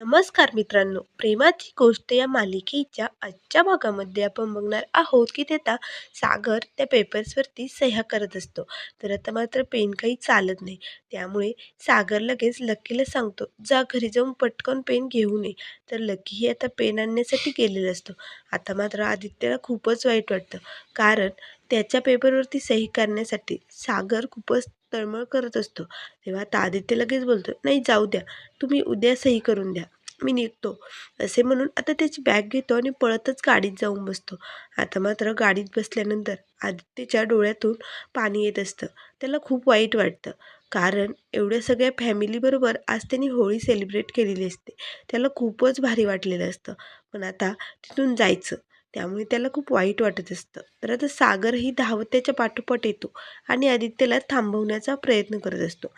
नमस्कार मित्रांनो प्रेमाची गोष्ट या मालिकेच्या आजच्या भागामध्ये आपण बघणार आहोत की ते आता सागर त्या पेपर्सवरती सह्या करत असतो. तर आता मात्र पेन काही चालत नाही. त्यामुळे सागर लगेच लकीला सांगतो जा घरी जाऊन पटकन पेन घेऊ नये. तर लकी ही आता पेन आणण्यासाठी गेलेला असतो. आता मात्र आदित्यला खूपच वाईट वाटतं. कारण त्याच्या पेपरवरती सही करण्यासाठी सागर खूपच तळमळ करत असतो. तेव्हा आता आदित्य लगेच बोलतो नाही जाऊ द्या. तुम्ही उद्या सही करून द्या. मी निघतो. असे म्हणून आता त्याची बॅग घेतो आणि पळतच गाडीत जाऊन बसतो. आता मात्र गाडीत बसल्यानंतर आदित्यच्या डोळ्यातून पाणी येत असतं. त्याला खूप वाईट वाटतं. कारण एवढ्या सगळ्या फॅमिलीबरोबर आज त्यांनी होळी सेलिब्रेट केलेली असते. त्याला खूपच भारी वाटलेलं असतं. पण आता तिथून जायचं. त्यामुळे त्याला खूप वाईट वाटत असतं. तर आता सागरही धावत्याच्या पाठोपाठ येतो आणि आदित्यला थांबवण्याचा प्रयत्न करत असतो.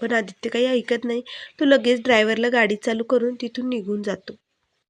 पण आदित्य काही ऐकत नाही. तो लगेच ड्रायव्हरला गाडी चालू करून तिथून निघून जातो.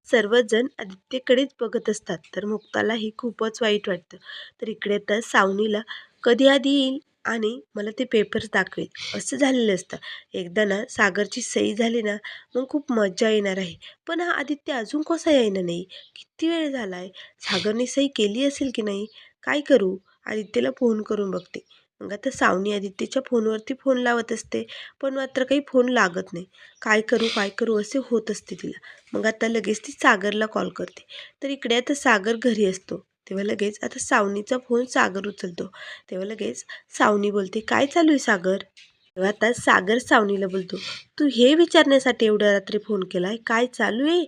सर्वजण आदित्यकडेच बघत असतात. तर मुक्तालाही खूपच वाईट वाटतं. तर इकडे तर सावनीला कधी आधी येईल? आणि मला ते पेपर्स दाखवेल. असं झालेलं असतं. एकदा ना सागरची सही झाली ना मग खूप मज्जा येणार आहे. पण हा आदित्य अजून कसा येणार नाही? किती वेळ झाला आहे सागरने सही केली असेल की नाही? काय करू? आदित्यला फोन करून बघते. मग आता सावनी आदित्यच्या फोनवरती फोन लावत असते. पण मात्र काही फोन लागत नाही. काय करू काय करू असे होत असते तिला. मग आता लगेच ती सागरला कॉल करते. तर इकडे आता सागर घरी असतो. तेव्हा लगेच आता सावनीचा फोन सागर उचलतो. तेव्हा लगेच सावनी बोलते काय चालू आहे सागर? तेव्हा आता सागर सावनीला बोलतो तू हे विचारण्यासाठी एवढ्या रात्री फोन केला आहे काय चालू आहे?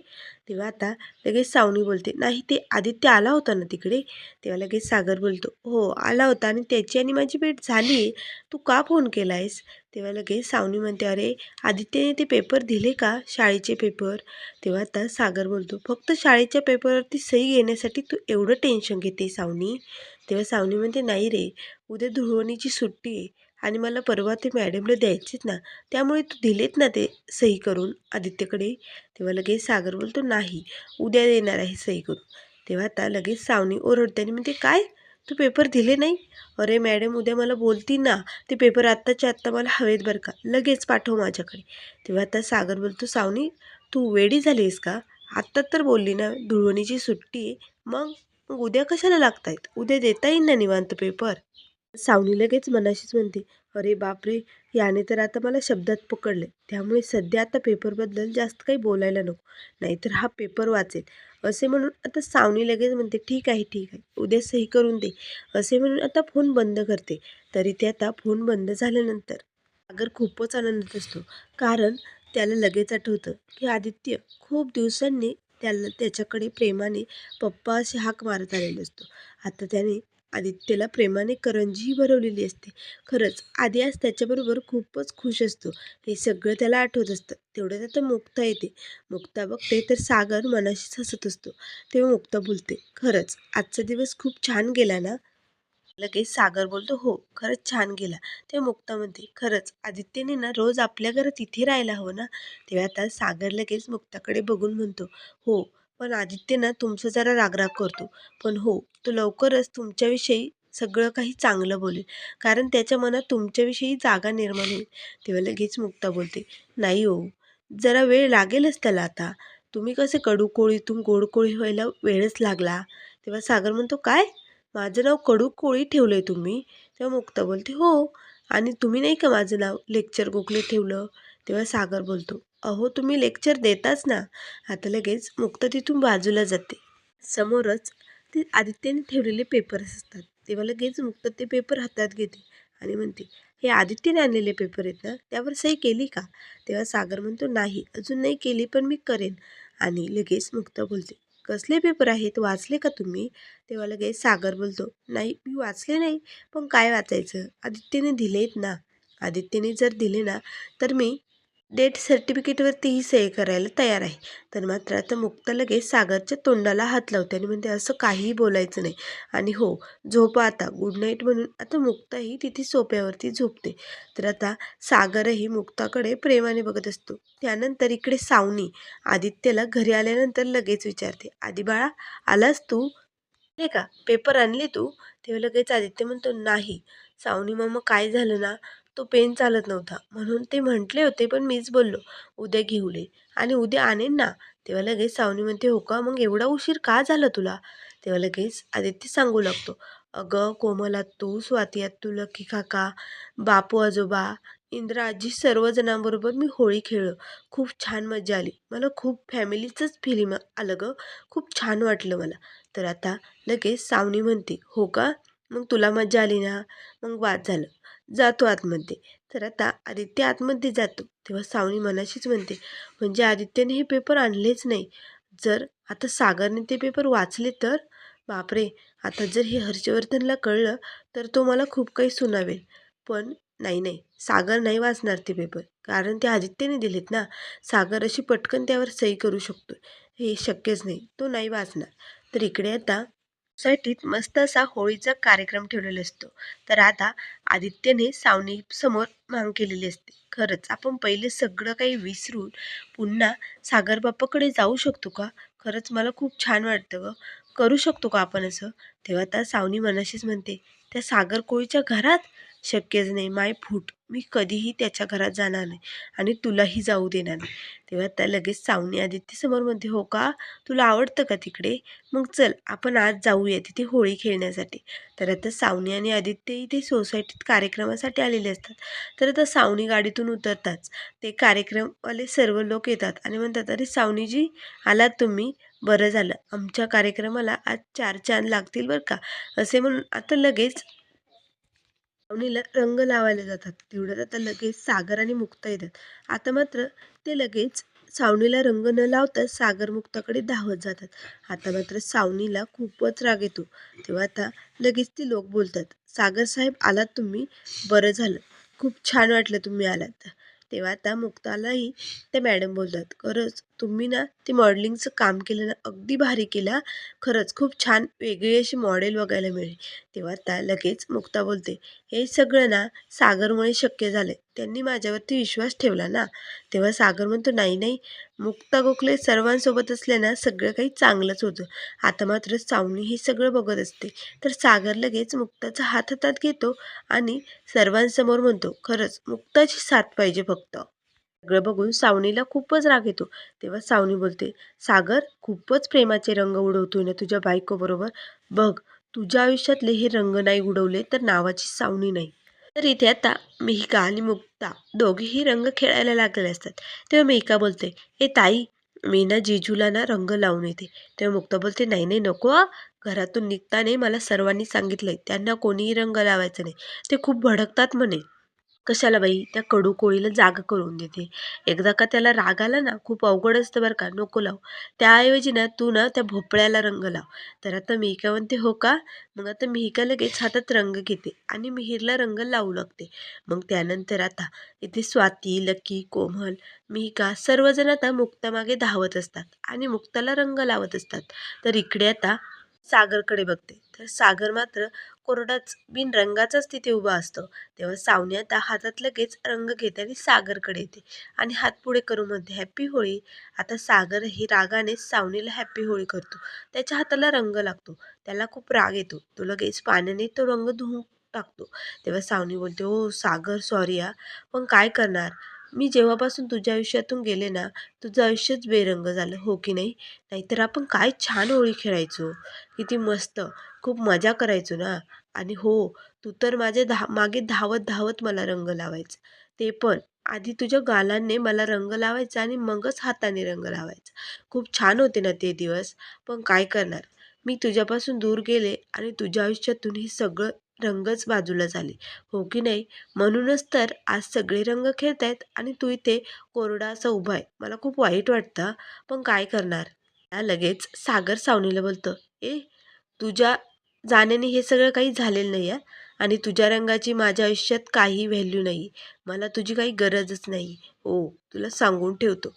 तेव्हा आता लगेच सावनी बोलते नाही ते आदित्य आला होता ना तिकडे? तेव्हा लगेच सागर बोलतो हो आला होता आणि त्याची आणि माझी भेट झाली. आहे तू का फोन केला आहेस तेव्हा लगेच सावनी म्हणते अरे आदित्यने ते पेपर दिले का? शाळेचे पेपर. तेव्हा आता सागर बोलतो फक्त शाळेच्या पेपरवरती सही घेण्यासाठी तू एवढं टेन्शन घेते सावनी? तेव्हा सावनी म्हणते नाही रे उद्या धुळवणीची सुट्टी आहे. आणि मला परवा ते मॅडमला द्यायचेच ना त्यामुळे तू दिलेत ना ते सही करून आदित्यकडे? तेव्हा लगेच सागर बोलतो नाही उद्या देणार आहे सही करून. तेव्हा आता लगेच सावनी ओरडते आणि म्हणते काय? तू पेपर दिले नाही? अरे मॅडम उद्या मला बोलती ना ते पेपर आत्ताच्या आत्ता मला हवेत बरं का लगेच पाठव माझ्याकडे. तेव्हा आता सागर बोलतो सावनी तू वेडी झालीस का? आत्ता तर बोलली ना धुळवणीची सुट्टी आहे. मग मग उद्या कशाला लागतायत? उद्या देता येईल ना निवांत पेपर? सावनी लगेच मनाशीच म्हणते अरे बापरे याने तर आता मला शब्दात पकडले. त्यामुळे सध्या आता पेपरबद्दल जास्त काही बोलायला नको. नाहीतर हा पेपर वाचेल. असे म्हणून आता सावनी लगेच म्हणते ठीक आहे ठीक आहे. उद्या सही करून दे. असे म्हणून आता फोन बंद करते. तरी ते आता फोन बंद झाल्यानंतर सागर खूपच आनंदात असतो. कारण त्याला लगेच आठवतं की आदित्य खूप दिवसांनी त्याला त्याच्याकडे प्रेमाने पप्पा अशी हाक मारत आलेला असतो. आता त्याने आदित्यला प्रेमाने करंजीही भरवलेली असते. खरंच आधी आज त्याच्याबरोबर खूपच खुश असतो. हे सगळं त्याला आठवत असतं. तेवढ्यात आता मुक्ता येते. मुक्ता बघते तर सागर मनाशीच हसत असतो. तेव्हा मुक्ता बोलते खरंच आजचा दिवस खूप छान गेला ना? लगेच सागर बोलतो हो खरंच छान गेला. तेव्हा मुक्ता म्हणते खरंच आदित्यने ना रोज आपल्या घरात इथे राहायला हवं ना? तेव्हा आता सागर लगेच मुक्ताकडे बघून म्हणतो हो पण आदित्य ना तुमचं जरा रागराग करतो. पण हो तो लवकरच तुमच्याविषयी सगळं काही चांगलं बोलेल. कारण त्याच्या मनात तुमच्याविषयी जागा निर्माण होईल. तेव्हा लगेच मुक्ता बोलते. नाही हो जरा वेळ लागेलच त्याला आता. तुम्ही कसे कडू कोळीतून गोड कोळी व्हायला वेळच लागला? तेव्हा सागर म्हणतो काय? माझं नाव कडू कोळी ठेवलं आहे तुम्ही? तेव्हा मुक्ता बोलते हो. आणि तुम्ही नाही का माझं नाव लेक्चर गोखले ठेवलं? तेव्हा सागर बोलतो अहो तुम्ही लेक्चर देताच ना. आता लगेच मुक्ता तिथून बाजूला जाते. समोरच ते आदित्यने ठेवलेले पेपर्स असतात. तेव्हा लगेच मुक्त ते पेपर हातात घेते आणि म्हणते हे आदित्यने आणलेले पेपर आहेत ना त्यावर सही केली का? तेव्हा सागर म्हणतो नाही अजून नाही केली पण मी करेन. आणि लगेच मुक्त बोलते कसले पेपर आहेत वाचले का तुम्ही? तेव्हा लगेच सागर बोलतो नाही मी वाचले नाही पण काय वाचायचं? आदित्यने दिलेत ना. आदित्यने जर दिले ना तर मी डेट सर्टिफिकेटवरतीही सही करायला तयार आहे. तर मात्र आता मुक्ता लगेच सागरच्या तोंडाला हात लावते आणि म्हणते असं काहीही बोलायचं नाही. आणि हो झोपा आता. गुड नाईट म्हणून आता मुक्ताही तिथे सोप्यावरती झोपते. तर आता सागरही मुक्ताकडे प्रेमाने बघत असतो. त्यानंतर इकडे सावनी आदित्यला घरी आल्यानंतर लगेच विचारते आधी बाळा आलास तू? नाही का? पेपर आणले तू? तेव्हा लगेच आदित्य म्हणतो नाही. सावनी मामा काय झालं ना? तो पेन चालत नव्हता. म्हणून ते म्हटले होते पण मीच बोललो उद्या घेऊले आणि उद्या आणेन ना. तेव्हा लगेच सावनी म्हणते हो का? मग एवढा उशीर का झाला तुला? तेव्हा लगेच आदित्य सांगू लागतो अगं कोमल आत्तू स्वाती आत्तू लकी काका बापू आजोबा इंद्रा आजी सर्वजणांबरोबर मी होळी खेळलो. खूप छान मजा आली. मला खूप फॅमिलीचंच फिलिंग आलं गं. खूप छान वाटलं मला. तर आता लगेच सावनी म्हणते हो का? मग तुला मजा आली ना? मग वाद झालं. जातो आतमध्ये. तर आता आदित्य आतमध्ये जातो. तेव्हा सावनी मनाशीच म्हणते म्हणजे आदित्यने हे पेपर आणलेच नाही. जर आता सागरने ते पेपर वाचले तर? बापरे! आता जर हे हर्षवर्धनला कळलं तर तो मला खूप काही सुनावेल. पण नाही नाही. सागर नाही वाचणार ते पेपर कारण ते आदित्यने दिलेत ना. सागर अशी पटकन त्यावर सही करू शकतो हे शक्यच नाही. तो नाही वाचणार. तर इकडे आता सोसायटीत मस्त असा होळीचा कार्यक्रम ठेवलेला असतो. तर आता आदित्यने सावनी समोर मांग केलेली असते. खरंच आपण पहिले सगळं काही विसरून पुन्हा सागर बाप्पाकडे जाऊ शकतो का? खरंच मला खूप छान वाटतं ग. करू शकतो का आपण असं? तेव्हा आता सावनी मनाशीच म्हणते त्या सागर कोळीच्या घरात? शक्यच नाही. माय फूट. मी कधीही त्याच्या घरात जाणार नाही आणि तुलाही जाऊ देणार नाही. तेव्हा त्या लगेच सावनी आदित्य समोर म्हणते हो का? तुला आवडतं का तिकडे? मग चल आपण आज जाऊया तिथे होळी खेळण्यासाठी. तर आता सावनी आणि आदित्य इथे सोसायटीत कार्यक्रमासाठी आलेले असतात. तर आता सावनी गाडीतून उतरताच ते कार्यक्रमवाले सर्व लोक येतात आणि म्हणतात अरे सावनीजी आलात तुम्ही? बरं झालं. आमच्या कार्यक्रमाला आज चार चांद लागतील बरं का? असे म्हणून आता लगेच सावनीला रंग लावायला जातात. तेवढ्यात आता लगेच सागर आणि मुक्ता येतात. आता मात्र ते लगेच सावनीला रंग न लावता सागर मुक्ताकडे धावत जातात. आता मात्र सावनीला खूपच राग येतो. तेव्हा आता लगेच ती लोक बोलतात सागर साहेब आलात तुम्ही? बरं झालं. खूप छान वाटलं तुम्ही आलात. तेव्हा आता मुक्तालाही ते मॅडम बोलतात खरंच तुम्ही ना ते मॉडेलिंगचं काम केलं ना अगदी भारी केला खरंच खूप छान वेगळी अशी मॉडेल बघायला मिळेल. तेव्हा त्या लगेच मुक्ता बोलते हे सगळं ना सागरमुळे शक्य झालं त्यांनी माझ्यावरती विश्वास ठेवला ना. तेव्हा सागर म्हणतो नाही नाही. मुक्ता गोखले सर्वांसोबत असल्यानं सगळं काही चांगलंच होतं. आता मात्र सावणी हे सगळं बघत असते. तर सागर लगेच मुक्ताचा हात हातात घेतो आणि सर्वांसमोर म्हणतो खरंच मुक्ताची साथ पाहिजे फक्त. सगळं बघून सावनीला खूपच राग येतो. तेव्हा सावनी बोलते सागर खूपच प्रेमाचे रंग उडवतोय ना तुझ्या बायकोबरोबर. बघ तुझ्या आयुष्यातले हे रंग नाही उडवले तर नावाची सावनी नाही. तर इथे आता मिहिका आणि मुक्ता दोघेही रंग खेळायला लागलेले असतात. तेव्हा मिहिका बोलते ए ताई मी ना जिजूला ना रंग लावून येते. तेव्हा मुक्ता बोलते नाही नाही नको घरातून निघताने मला सर्वांनी सांगितलंय त्यांना कोणीही रंग लावायचा नाही. ते खूप भडकतात म्हणे. कशाला बाई? त्या कडू कोळीला जाग करून देते. एकदा का त्याला राग आला ना खूप अवघड असतं बरं का. नको लाव. त्याऐवजी ना तू ना त्या भोपळ्याला रंग लाव. तर आता मिहिका म्हणते हो का? मग आता मिहिका लगेच हातात रंग घेते आणि मिहिरला रंग लावू लागते. मग त्यानंतर आता इथे स्वाती लकी कोमल मिहिका सर्वजण आता मुक्तामागे धावत असतात आणि मुक्ताला रंग लावत असतात. तर इकडे आता सागरकडे बघते. तर सागर मात्र कोरडाच बिन रंगाचाच तिथे उभा असतो. तेव्हा सावनी आता हातात लगेच रंग घेते आणि सागरकडे येते. आणि हात पुढे करून म्हणते हॅप्पी होळी. आता सागर ही रागाने सावनीला हॅप्पी होळी करतो. त्याच्या हाताला रंग लागतो. त्याला खूप राग येतो. तो लगेच पाण्याने तो रंग धुवून टाकतो. तेव्हा सावनी बोलते हो सागर सॉरी या पण काय करणार? मी जेव्हापासून तुझ्या आयुष्यातून गेले ना तुझं आयुष्यच बेरंग झालं. हो की नाही? नाहीतर आपण काय छान होळी खेळायचो? किती मस्त. खूप मजा करायचो ना. आणि हो तू तर माझ्या धा मागे धावत धावत मला रंग लावायचं. ते पण. आधी तुझ्या गालांनी मला रंग लावायचा आणि मगच हाताने रंग लावायचा. खूप छान होते ना ते दिवस. पण काय करणार? मी तुझ्यापासून दूर गेले आणि तुझ्या आयुष्यातून हे सगळं रंगच बाजूला झाले. हो की नाही? म्हणूनच तर आज सगळे रंग खेळतायत आणि तू इथे कोरडा असा उभा आहे. मला खूप वाईट वाटतं पण काय करणार? लगेच सागर सावनीला बोलतं ए तुझ्या जाण्याने हे सगळं काही झालेलं नाही आहे आणि तुझ्या रंगाची माझ्या आयुष्यात काही व्हॅल्यू नाही. मला तुझी काही गरजच नाही. हो तुला सांगून ठेवतो.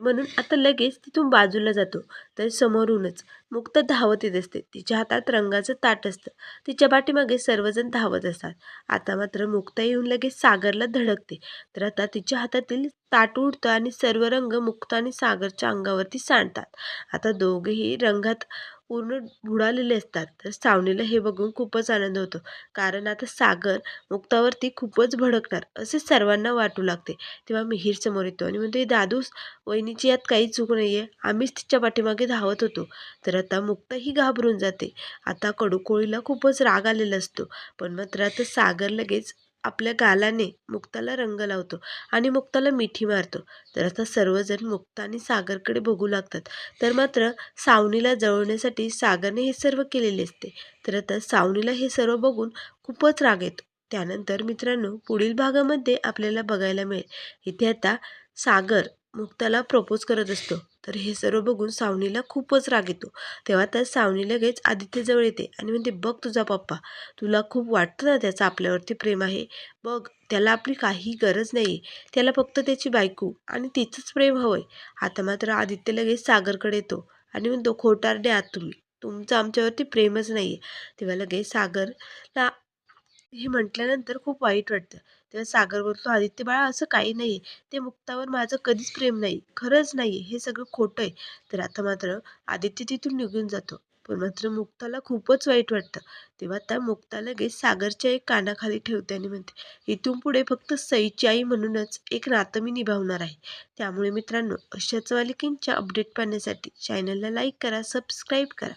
म्हणून आता लगेच तिथून बाजूला जातो. तर समोरूनच मुक्त धावत येत असते. तिच्या हातात रंगाचं ताट असतं. तिच्या पाठीमागे सर्वजण धावत असतात. आता मात्र मुक्ता येऊन लगेच सागरला धडकते. तर आता तिच्या हातातील ताट उडतं आणि सर्व रंग मुक्त आणि सागरच्या अंगावरती सांडतात. आता दोघेही रंगात पूर्ण बुडालेले असतात. तर सावनीला हे बघून खूपच आनंद होतो. कारण आता सागर मुक्तावरती खूपच भडकणार असे सर्वांना वाटू लागते. तेव्हा मिहीर समोर येतो आणि म्हणतो दादूस वहिनीची यात काही चूक नाही आहे आम्हीच तिच्या पाठीमागे धावत होतो. तर आता मुक्ताही घाबरून जाते. आता कडूकोळीला खूपच राग आलेला असतो. पण मात्र आता सागर लगेच आपल्या गालाने मुक्ताला रंग लावतो आणि मुक्ताला मिठी मारतो. तर आता सर्वजण मुक्ता आणि सागरकडे बघू लागतात. तर मात्र सावनीला जळवण्यासाठी सागरने हे सर्व केलेले असते. तर आता सावनीला हे सर्व बघून खूपच राग येतो. त्यानंतर मित्रांनो पुढील भागामध्ये आपल्याला बघायला मिळेल. इथे आता सागर मुक्ताला प्रपोज करत असतो. तर हे सर्व बघून सावनीला खूपच राग येतो. तेव्हा तर सावनी लगेच आदित्यजवळ येते आणि म्हणते बघ तुझा पप्पा तुला खूप वाटतं ना त्याचं आपल्यावरती प्रेम आहे? बघ त्याला आपली काही गरज नाही त्याला फक्त त्याची बायको आणि तिचंच प्रेम हवं आहे आता मात्र आदित्य लगेच सागरकडे येतो आणि म्हणतो खोटारडे आहात तुम्ही. तुमचं आमच्यावरती प्रेमच नाही आहे तेव्हा लगेच सागरला हे म्हटल्यानंतर खूप वाईट वाटतं. तेव्हा सागर बोलतो आदित्य बाळा असं काही नाही ते मुक्तावर माझं कधीच प्रेम नाही. खरंच नाही हे सगळं खोटं आहे. तर आता मात्र आदित्य तिथून निघून जातो. पण मात्र मुक्ताला खूपच वाईट वाटतं. तेव्हा त्या मुक्ता लगेच सागरच्या एक कानाखाली ठेवते आणि म्हणते इथून पुढे फक्त सईची आई म्हणूनच एक नातं मी निभावणार आहे. त्यामुळे मित्रांनो अशाच मालिकेंच्या अपडेट पाहण्यासाठी चॅनलला लाईक करा सबस्क्राईब करा.